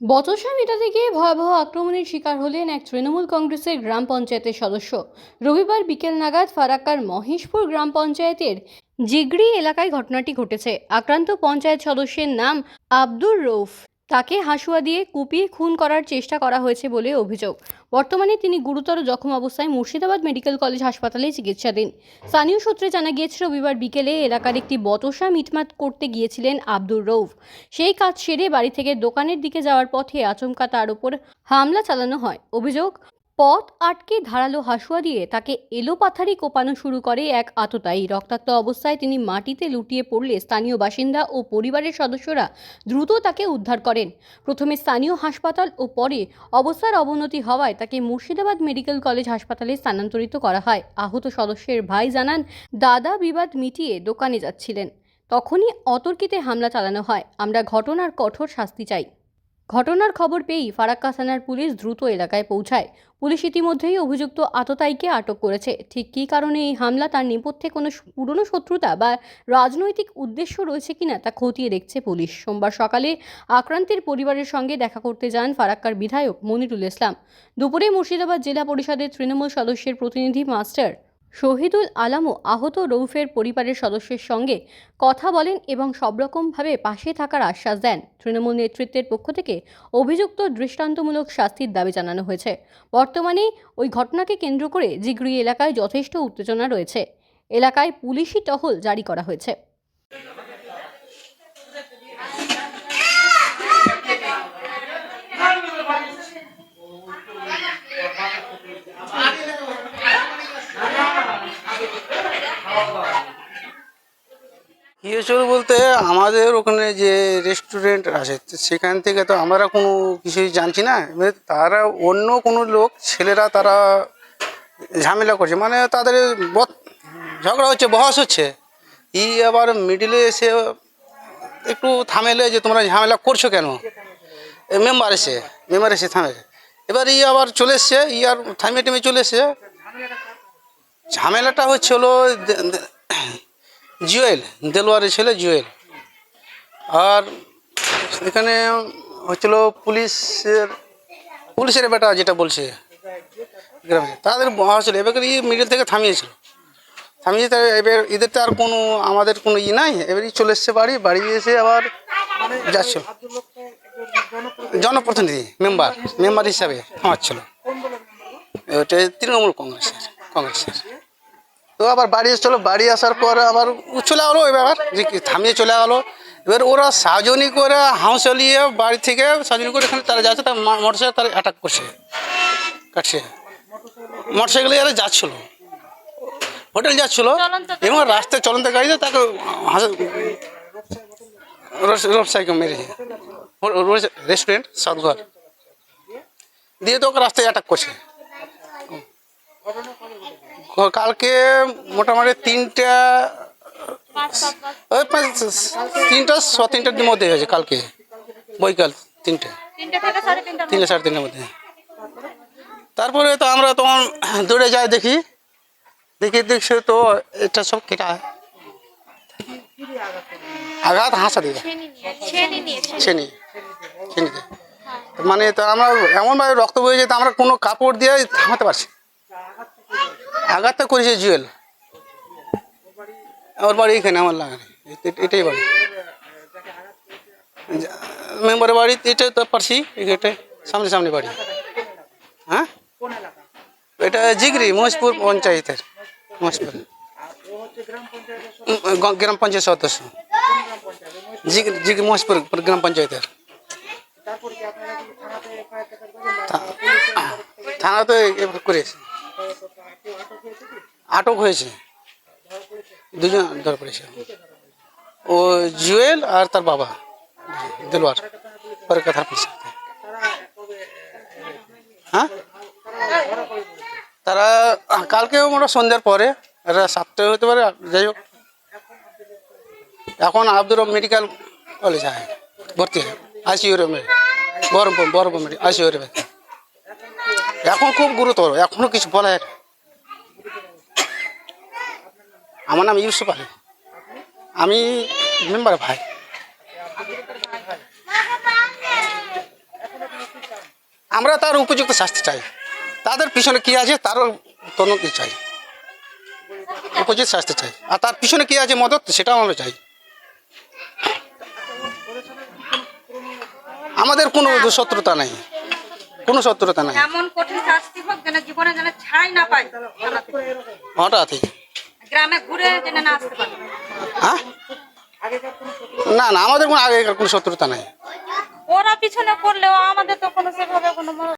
বচসা মেটাতে থেকে ভয়াবহ আক্রমণের শিকার হলেন এক তৃণমূল কংগ্রেসের গ্রাম পঞ্চায়েতের সদস্য। রবিবার বিকেল নাগাদ ফারাক্কার মহেশপুর গ্রাম পঞ্চায়েতের জিগড়ি এলাকায় ঘটনাটি ঘটেছে। আক্রান্ত পঞ্চায়েত সদস্যের নাম আব্দুর রৌফ তাকে হাসুয়া দিয়ে কুপিয়ে খুন করার চেষ্টা করা হয়েছে বলে অভিযোগ। বর্তমানে তিনি গুরুতর জখম অবস্থায় মুর্শিদাবাদ মেডিকেল কলেজ হাসপাতালে চিকিৎসাধীন। স্থানীয় সূত্রে জানা গিয়েছে, রবিবার বিকেলে এলাকার একটি বতসা মিটমাট করতে গিয়েছিলেন আব্দুর রৌফ সেই কাজ সেরে বাড়ি থেকে দোকানের দিকে যাওয়ার পথে আচমকা তার উপর হামলা চালানো হয়। অভিযোগ পথ আটকে ধারালো হাসুয়া দিয়ে তাকে এলোপাথারি কোপানো শুরু করে এক আততায়ী। রক্তাক্ত অবস্থায় তিনি মাটিতে লুটিয়ে পড়লে স্থানীয় বাসিন্দা ও পরিবারের সদস্যরা দ্রুত তাকে উদ্ধার করেন। প্রথমে স্থানীয় হাসপাতাল ও পরে অবস্থার অবনতি হওয়ায় তাকে মুর্শিদাবাদ মেডিকেল কলেজ হাসপাতালে স্থানান্তরিত করা হয়। আহত সদস্যের ভাই জানান, দাদা বিবাদ মিটিয়ে দোকানে যাচ্ছিলেন। তখনই অতর্কিতে হামলা চালানো হয়। আমরা ঘটনার কঠোর শাস্তি চাই। ঘটনার খবর পেয়েই ফারাক্কা থানার পুলিশ দ্রুত এলাকায় পৌঁছায়। পুলিশ ইতিমধ্যেই অভিযুক্ত আততায়ীকে আটক করেছে। ঠিক কী কারণে এই হামলা, তার নেপথ্যে কোনো পুরনো শত্রুতা বা রাজনৈতিক উদ্দেশ্য রয়েছে কিনা তা খতিয়ে দেখছে পুলিশ। সোমবার সকালে আক্রান্তের পরিবারের সঙ্গে দেখা করতে যান ফারাক্কার বিধায়ক মনিরুল ইসলাম। দুপুরে মুর্শিদাবাদ জেলা পরিষদের তৃণমূল সদস্যের প্রতিনিধি মাস্টার শহীদুল আলমও আহত রৌফের পরিবারের সদস্যের সঙ্গে কথা বলেন এবং সবরকমভাবে পাশে থাকার আশ্বাস দেন। তৃণমূল নেতৃত্বের পক্ষ থেকে অভিযুক্ত দৃষ্টান্তমূলক শাস্তির দাবি জানানো হয়েছে। বর্তমানে ওই ঘটনাকে কেন্দ্র করে জিগড়ি এলাকায় যথেষ্ট উত্তেজনা রয়েছে। এলাকায় পুলিশি টহল জারি করা হয়েছে। কী বলতে আমাদের ওখানে যে রেস্টুরেন্ট আছে, সেখান থেকে তো আমরা কোনো কিছুই জানছি না। এবার তারা অন্য কোনো লোক, ছেলেরা তারা ঝামেলা করছে। মানে তাদের ঝগড়া হচ্ছে, বহস হচ্ছে। ই আবার মিডিলে এসে একটু থামেলে যে তোমরা ঝামেলা করছ কেন? মেম্বার এসে মেম্বার এসে থামে এবার ই আবার চলে এসছে, ই আর থামিয়ে টেমে চলে এসছে। ঝামেলাটা হচ্ছে হলো দে- দে- জুয়েল দেলোয়ারের ছেলে জুয়েল। আর এখানে হচ্ছিল পুলিশের পুলিশের বেটা যেটা বলছে গ্রামে। তাদের হচ্ছিল, এবার ই মিডিল থেকে থামিয়েছিল। থামিয়ে তার এবার এদের তো আর কোনো, আমাদের কোনো ই নাই। এবার চলে এসছে বাড়ি বাড়ি এসে আবার যাচ্ছিল। জনপ্রতিনিধি মেম্বার মেম্বার হিসাবে থামাচ্ছিল। ওটা তৃণমূল কংগ্রেসের কংগ্রেসের। তো আবার বাড়ি এসেছিল বাড়ি আসার পর আবার চলে গেলো এবার থামিয়ে চলে গেলো। এবার ওরা সাজনি করে হাউসলিয়ে বাড়ি থেকে সাজনি করে এখানে তারা যাচ্ছে, তার মোটর সাইকেল তারা অ্যাটাক করছে, কাটছে। মোটর সাইকেলে যারা যাচ্ছিল। হোটেল যাচ্ছিল এবং রাস্তায় চলন্ত গাড়িতে তাকে রোড সাইকেল মেরেছে। রেস্টুরেন্ট সাতঘর। দিয়ে তো ওকে রাস্তায় অ্যাটাক করছে। কালকে মোটামুটি তিনটা ওই পাঁচ- তিনটা ছ তিনটার মধ্যে হয়েছে কালকে। বৈকাল তিনটে। তিনটে সাড়ে তিনটা সাড়ে তিনটার মধ্যে। তারপরে তো আমরা তখন দৌড়ে যাই দেখি। দেখি দেখছে তো এটা সব কেটা? আঘাত হাসা দিয়ে ছেনি ছেনি। মানে তো আমরা এমনভাবে রক্ত বয়ে যেতে আমরা কোনো কাপড় দিয়ে থামাতে পারছি আঘাতটা করেছে জুয়েল। আমার বাড়ি এখানে, আমার লাগানে। এটাই বাড়ি। মেম্বারের বাড়ি এটাই তো পারছি এটাই সামনে সামনে বাড়ি। হ্যাঁ? এটা জিগরি মহেশপুর পঞ্চায়েতের। মহেশপুর গ্রাম পঞ্চায়েত সদস্য। জিগ জিগ মহেশপুর গ্রাম পঞ্চায়েতের। থা- থানাতে এবার করেছে। আটক হয়েছে দুজন ধরা পড়েছে ও জুয়েল আর তার বাবা দিলওয়ার পরে কথা পড়ছে হ্যাঁ তারা কালকে মোটা সন্ধ্যার পরে এরা সাতটায় হতে পারে যাই হোক এখন আব্দুর রব মেডিকেল কলেজ হয় ভর্তি হয় আইসিইউ রুমে বহরমপুর বহরমপুর মেডিকেল আইসিইউ রুমে এখন খুব গুরুতর, এখনও কিছু বলা যায়। আমার নাম ইউসুফ আলী। আমি মেম্বার ভাই। আমরা তার উপযুক্ত শাস্তি চাই। তাদের পিছনে কি আছে, তারও তদন্ত চাই। উপযুক্ত শাস্তি চাই। আর তার পিছনে কি আছে মদত, সেটাও আমরা চাই। আমাদের কোনো শত্রুতা নেই। কোনো শত্রুতা নাই। এমন কঠিন শাস্তি হোক যেন জীবনে যেন ছাই না পায় থানা হঠাৎই। গ্রামে ঘুরে যেন না আসতে পারে। হ্যাঁ? না না আমাদের কোনো আগেকার কোনো শত্রুতা নাই। ওরা পিছনে করলেও আমাদের তো কোনো সেভাবে কোনো